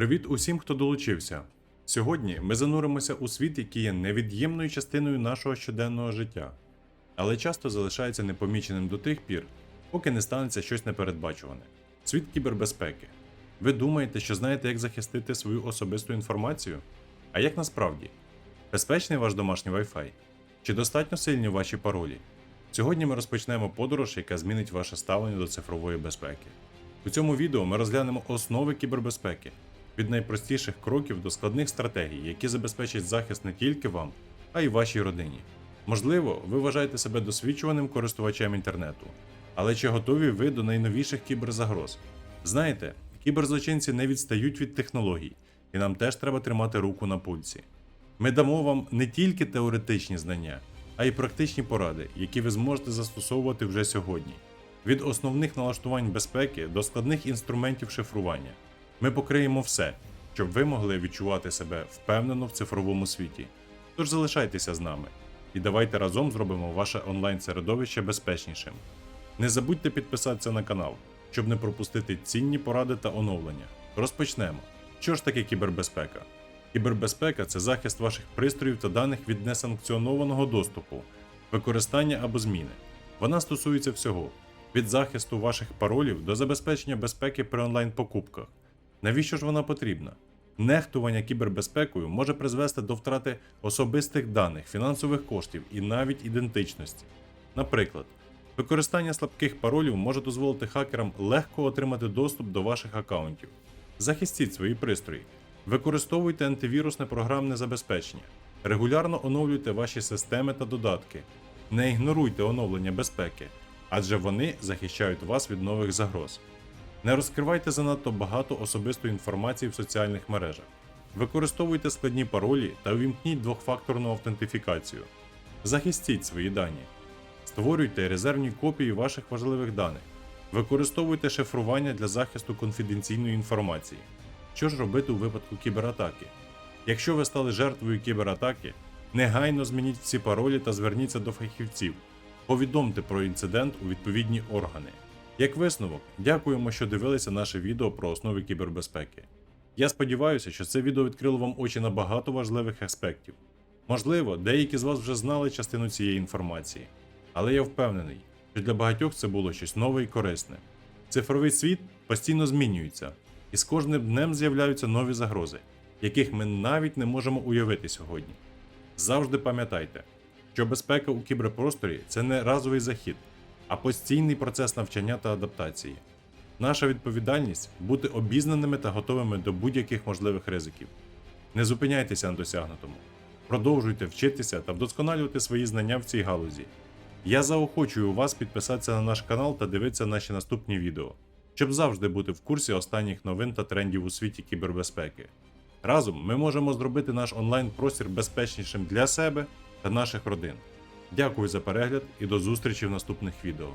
Привіт усім, хто долучився. Сьогодні ми зануримося у світ, який є невід'ємною частиною нашого щоденного життя, але часто залишається непоміченим до тих пір, поки не станеться щось непередбачуване. Світ кібербезпеки. Ви думаєте, що знаєте, як захистити свою особисту інформацію? А як насправді? Безпечний ваш домашній Wi-Fi? Чи достатньо сильні ваші паролі? Сьогодні ми розпочнемо подорож, яка змінить ваше ставлення до цифрової безпеки. У цьому відео ми розглянемо основи кібербезпеки від найпростіших кроків до складних стратегій, які забезпечать захист не тільки вам, а й вашій родині. Можливо, ви вважаєте себе досвідчуваним користувачем інтернету, але чи готові ви до найновіших кіберзагроз? Знаєте, кіберзлочинці не відстають від технологій, і нам теж треба тримати руку на пульсі. Ми дамо вам не тільки теоретичні знання, а й практичні поради, які ви зможете застосовувати вже сьогодні. Від основних налаштувань безпеки до складних інструментів шифрування. Ми покриємо все, щоб ви могли відчувати себе впевнено в цифровому світі. Тож залишайтеся з нами і давайте разом зробимо ваше онлайн-середовище безпечнішим. Не забудьте підписатися на канал, щоб не пропустити цінні поради та оновлення. Розпочнемо. Що ж таке кібербезпека? Кібербезпека це захист ваших пристроїв та даних від несанкціонованого доступу, використання або зміни. Вона стосується всього від захисту ваших паролів до забезпечення безпеки при онлайн-покупках. Навіщо ж вона потрібна? Нехтування кібербезпекою може призвести до втрати особистих даних, фінансових коштів і навіть ідентичності. Наприклад, використання слабких паролів може дозволити хакерам легко отримати доступ до ваших аккаунтів. Захистіть свої пристрої, використовуйте антивірусне програмне забезпечення, регулярно оновлюйте ваші системи та додатки, не ігноруйте оновлення безпеки, адже вони захищають вас від нових загроз. Не розкривайте занадто багато особистої інформації в соціальних мережах. Використовуйте складні паролі та увімкніть двохфакторну автентифікацію. Захистіть свої дані. Створюйте резервні копії ваших важливих даних. Використовуйте шифрування для захисту конфіденційної інформації. Що ж робити у випадку кібератаки? Якщо ви стали жертвою кібератаки, негайно змініть всі паролі та зверніться до фахівців. Повідомте про інцидент у відповідні органи. Як висновок, дякуємо, що дивилися наше відео про основи кібербезпеки. Я сподіваюся, що це відео відкрило вам очі на багато важливих аспектів. Можливо, деякі з вас вже знали частину цієї інформації, але я впевнений, що для багатьох це було щось нове і корисне. Цифровий світ постійно змінюється, і з кожним днем з'являються нові загрози, яких ми навіть не можемо уявити сьогодні. Завжди пам'ятайте, що безпека у кіберпросторі це не разовий захід, а постійний процес навчання та адаптації. Наша відповідальність бути обізнаними та готовими до будь-яких можливих ризиків. Не зупиняйтеся на досягнутому. Продовжуйте вчитися та вдосконалювати свої знання в цій галузі. Я заохочую вас підписатися на наш канал та дивитися наші наступні відео, щоб завжди бути в курсі останніх новин та трендів у світі кібербезпеки. Разом ми можемо зробити наш онлайн-простір безпечнішим для себе та наших родин. Дякую за перегляд і до зустрічі в наступних відео.